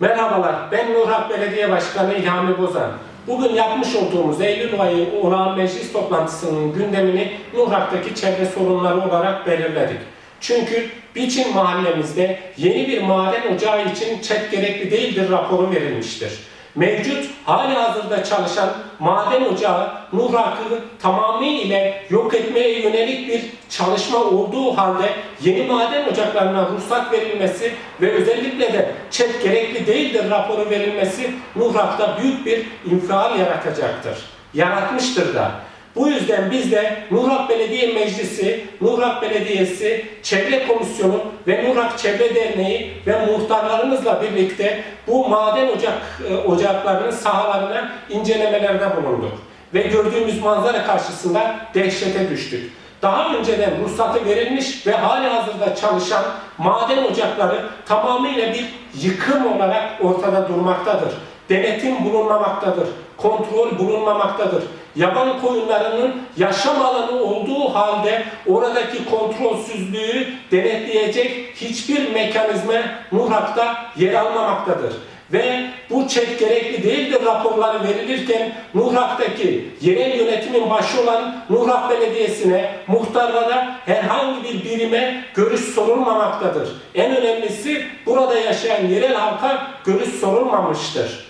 Merhabalar, ben Nurhak Belediye Başkanı İlhami Bozan. Bugün yapmış olduğumuz Eylül ayı olağan meclis toplantısının gündemini Nurhak'taki çevre sorunları olarak belirledik. Çünkü Biçim mahallemizde yeni bir maden ocağı için çet gerekli değildir raporu verilmiştir. Mevcut hali hazırda çalışan maden ocağı Nurhak'ı tamamıyla yok etmeye yönelik bir çalışma olduğu halde yeni maden ocaklarına ruhsat verilmesi ve özellikle de çet gerekli değildir raporu verilmesi Nurhak'ta büyük bir infial yaratacaktır. Yaratmıştır da. Bu yüzden biz de Nurhak Belediye Meclisi, Nurhak Belediyesi, Çevre Komisyonu ve Nurhak Çevre Derneği ve muhtarlarımızla birlikte bu maden ocak e, ocaklarının sahalarına incelemelerde bulunduk. Ve gördüğümüz manzara karşısında dehşete düştük. Daha önceden ruhsatı verilmiş ve hali hazırda çalışan maden ocakları tamamıyla bir yıkım olarak ortada durmaktadır. Denetim bulunmamaktadır. Kontrol bulunmamaktadır. Yaban koyunlarının yaşam alanı olduğu halde oradaki kontrolsüzlüğü denetleyecek hiçbir mekanizma Nuhrak'ta yer almamaktadır. Ve bu çek gerekli değildir raporları verilirken Nuhrak'taki yerel yönetimin başı olan Nuhrak Belediyesi'ne, muhtarlara herhangi bir birime görüş sorulmamaktadır. En önemlisi burada yaşayan yerel halka görüş sorulmamıştır.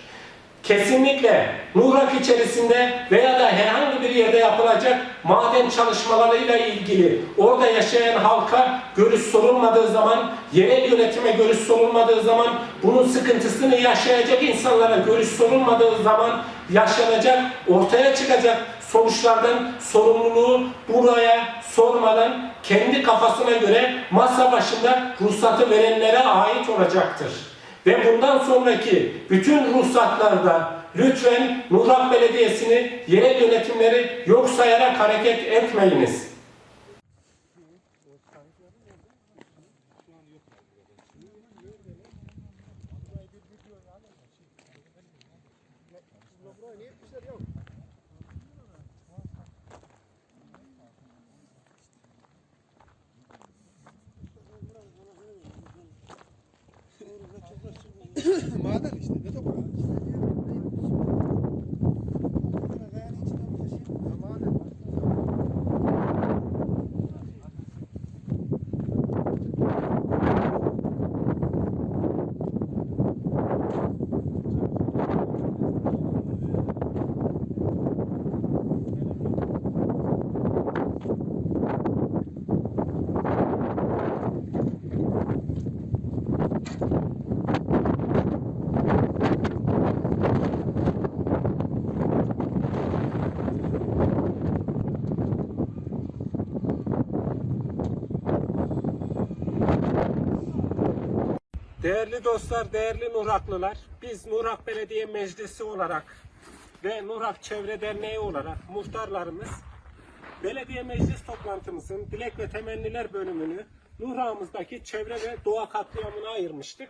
Kesinlikle Nuhrak içerisinde veya da herhangi bir yerde yapılacak maden çalışmalarıyla ilgili orada yaşayan halka görüş sorulmadığı zaman, yerel yönetime görüş sorulmadığı zaman, bunun sıkıntısını yaşayacak insanlara görüş sorulmadığı zaman yaşanacak, ortaya çıkacak sonuçlardan sorumluluğu buraya sormadan kendi kafasına göre masa başında ruhsatı verenlere ait olacaktır. Ve bundan sonraki bütün ruhsatlarda lütfen Nuhrak Belediyesi'ni yerel yönetimleri yok sayarak hareket etmeyiniz. Maden işte ne toprağı? Ya Değerli dostlar, değerli Nuraklılar, biz Nurak Belediye Meclisi olarak ve Nurak Çevre Derneği olarak muhtarlarımız belediye meclis toplantımızın dilek ve temenniler bölümünü Nurak'ımızdaki çevre ve doğa katliamına ayırmıştık.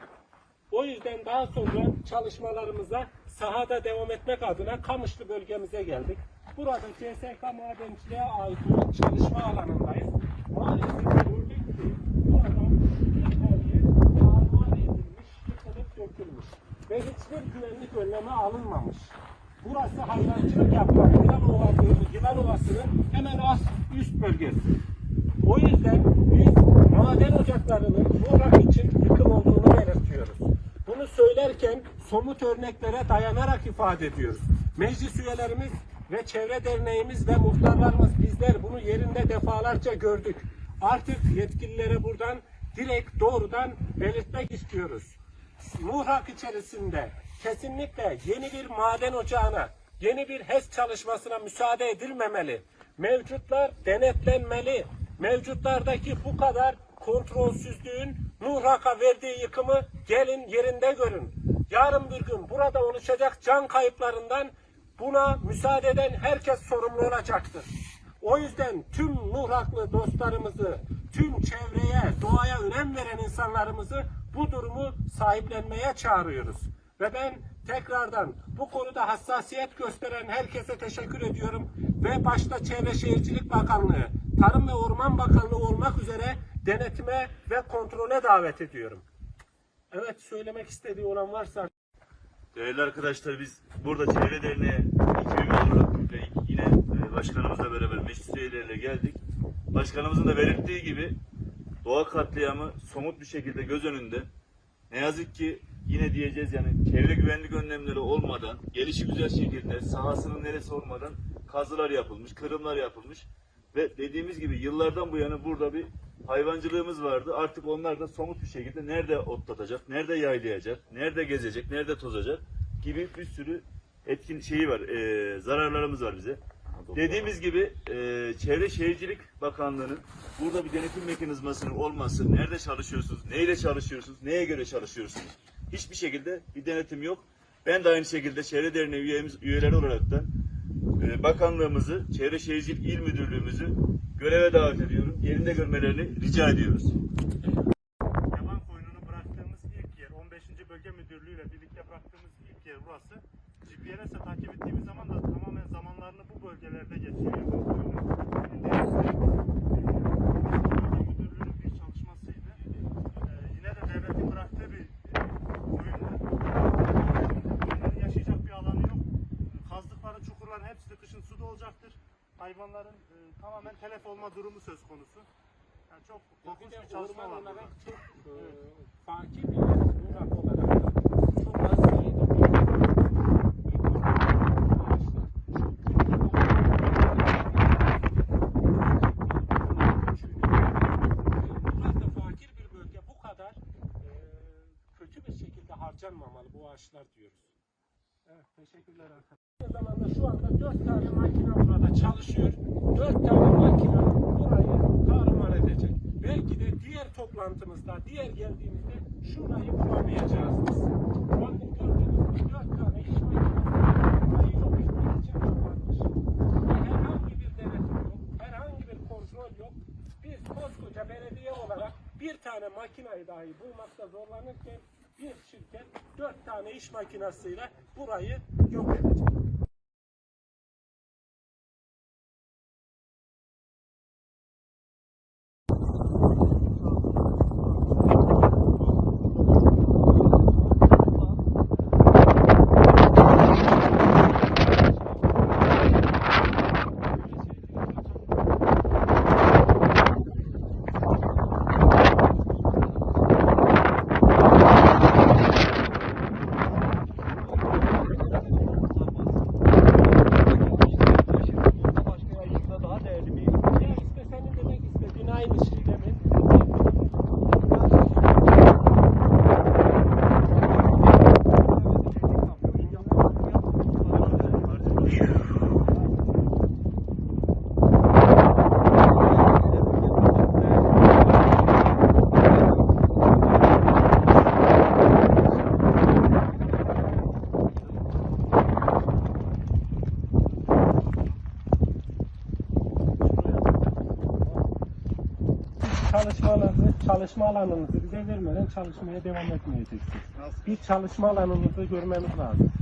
O yüzden daha sonra çalışmalarımıza sahada devam etmek adına Kamışlı bölgemize geldik. Burada CSK Madenciliğe ait çalışma alanındayız. Maalesef gördük ki ve hiçbir güvenlik önlemi alınmamış. Burası hayvancılık yapılan Yılan Ovası, Yılan Ovası'nın hemen az üst bölgesi. O yüzden biz maden ocaklarının Muğlak için yıkım olduğunu belirtiyoruz. Bunu söylerken somut örneklere dayanarak ifade ediyoruz. Meclis üyelerimiz ve çevre derneğimiz ve muhtarlarımız bizler bunu yerinde defalarca gördük. Artık yetkililere buradan direkt doğrudan belirtmek istiyoruz. Muhrak içerisinde kesinlikle yeni bir maden ocağına, yeni bir HES çalışmasına müsaade edilmemeli. Mevcutlar denetlenmeli. Mevcutlardaki bu kadar kontrolsüzlüğün Nuhrak'a verdiği yıkımı gelin yerinde görün. Yarın bir gün burada oluşacak can kayıplarından buna müsaade eden herkes sorumlu olacaktır. O yüzden tüm Nuhraklı dostlarımızı, tüm çevreye, doğaya önem veren insanlarımızı bu durumu sahiplenmeye çağırıyoruz. Ve ben tekrardan bu konuda hassasiyet gösteren herkese teşekkür ediyorum. Ve başta Çevre Şehircilik Bakanlığı, Tarım ve Orman Bakanlığı olmak üzere denetime ve kontrole davet ediyorum. Evet söylemek istediği olan varsa Değerli arkadaşlar biz burada Çevre Derneği ekibi olarak ve yine e, başkanımızla beraber meclis üyeleriyle geldik. Başkanımızın da belirttiği gibi doğa katliamı somut bir şekilde göz önünde. Ne yazık ki yine diyeceğiz yani çevre güvenlik önlemleri olmadan, gelişi güzel şekilde sahasının neresi olmadan kazılar yapılmış, kırımlar yapılmış ve dediğimiz gibi yıllardan bu yana burada bir hayvancılığımız vardı. Artık onlar da somut bir şekilde nerede otlatacak, nerede yaylayacak, nerede gezecek, nerede tozacak gibi bir sürü etkin şeyi var, eee, zararlarımız var bize. Dediğimiz gibi eee, Çevre Şehircilik Bakanlığı'nın burada bir denetim mekanizmasının olması, nerede çalışıyorsunuz, neyle çalışıyorsunuz, neye göre çalışıyorsunuz? Hiçbir şekilde bir denetim yok. Ben de aynı şekilde Çevre Derneği üyemiz, üyeleri olarak da e, bakanlığımızı, Çevre Şehircilik İl Müdürlüğümüzü göreve davet ediyorum. Yerinde görmelerini rica ediyoruz. Yaban koyununu bıraktığımız ilk yer, 15. Bölge Müdürlüğü ile birlikte bıraktığımız ilk yer burası. GPS'e takip ettiğimiz zaman da tamamen zamanlarını bu bölgelerde geçiyor yaban koyunu. Bölge Müdürlüğü'nün bir çalışmasıydı. Ee, yine de devletin bıraktığı bir koyundu. Koyunların yaşayacak bir alanı yok. Ee, Kazdıkları çukurların hepsi de kışın suda olacaktır. Hayvanların e, tamamen telef olma durumu söz konusu. Yani çok korkunç bir çalışma var. olarak çok e, fakir bir yer. Olarak çok az bir bir bir harcanmamalı bu ağaçlar diyoruz. Evet teşekkürler arkadaşlar. Aynı zamanda şu anda dört tane makine burada çalışıyor. Dört tane makine burayı tarumar edecek. Belki de diğer toplantımızda, diğer geldiğimizde şurayı bulamayacağız biz. Bakın gördüğünüz gibi dört tane iş makinesi yok etmek herhangi bir denetim yok, herhangi bir kontrol yok. Biz koskoca belediye olarak bir tane makinayı dahi bulmakta zorlanırken bir şirket dört tane iş makinasıyla burayı yok edecek. Çalışmalarınızı, çalışma alanınızı bize vermeden çalışmaya devam etmeyeceksiniz. Bir çalışma alanınızı görmemiz lazım.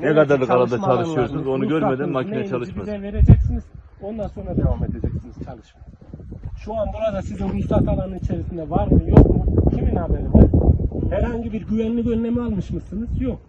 Ne kadarlık çalışma çalışıyorsunuz, onu görmeden makine çalışmaz. Bize vereceksiniz. Ondan sonra devam edeceksiniz çalışmaya. Şu an burada sizin ruhsat alanı içerisinde var mı yok mu? Kimin haberi var? Herhangi bir güvenlik önlemi almış mısınız? Yok.